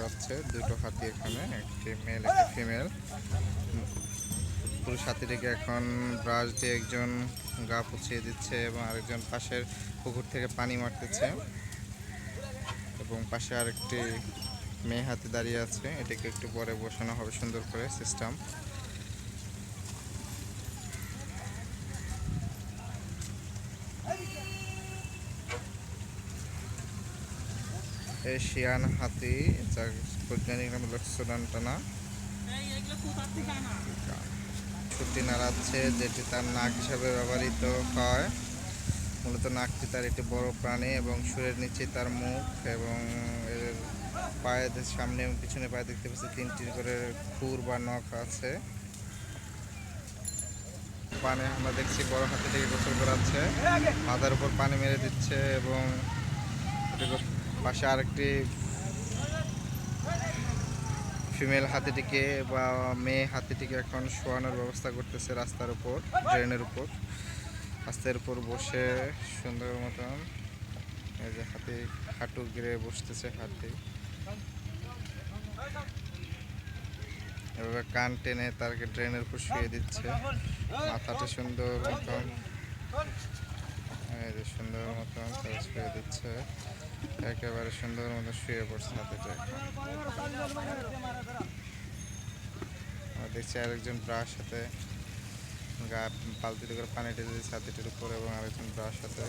করাচ্ছে দুটো হাতি এখানে, একটি মেল একটি ফিমেল পুরুষ হাতিটিকে এখন ব্রাশ দিয়ে একজন গা পুছিয়ে দিচ্ছে এবং আরেকজন পাশের পুকুর থেকে পানি মারতেছে। এবং পাশে আরেকটি মেয়ে হাতে দাঁড়িয়ে আছে, এটাকে একটু পরে বসানো হবে সুন্দর করে সিস্টেম এশিয়ান হাতি যার বৈজ্ঞানিক নাম হলো সুডানটানা ছুটি নাড়াচ্ছে যেটি তার নাক হিসাবে ব্যবহৃত হয়। মূলত নাকটি তার একটি বড় প্রাণী এবং সুরের নিচে তার মুখ এবং এর পায়ের সামনে এবং পিছনে পায়ে দেখতে পাচ্ছি তিনটি করে খুর বা নখ আছে। পানি আমরা দেখছি বড় হাতি থেকে গোসল করাচ্ছে। মাথার উপর পানি মেরে দিচ্ছে এবং এটাকে পাশে আরেকটি ফিমেল হাতিটিকে বা মেয়ে হাতিটিকে এখন শোয়ানোর ব্যবস্থা করতেছে রাস্তার উপর ড্রেনের উপর। রাস্তার উপর বসে সুন্দর মতন এই যে হাতি, হাঁটু গিরে বসতেছে হাতি। এভাবে কান টেনে তারকে ড্রেনের উপর শুয়ে দিচ্ছে। মাথাটা সুন্দর মতন, এই যে সুন্দর মতন শুয়ে দিচ্ছে। একেবারে সুন্দর মতো শুয়ে পড়ছে হাতিটা দেখছি আরেকজন ব্রাশ হাতে গা বালতিতে করে পানি ঢেলে দিচ্ছে হাতিটির উপর এবং আরেকজন ব্রাশ হাতে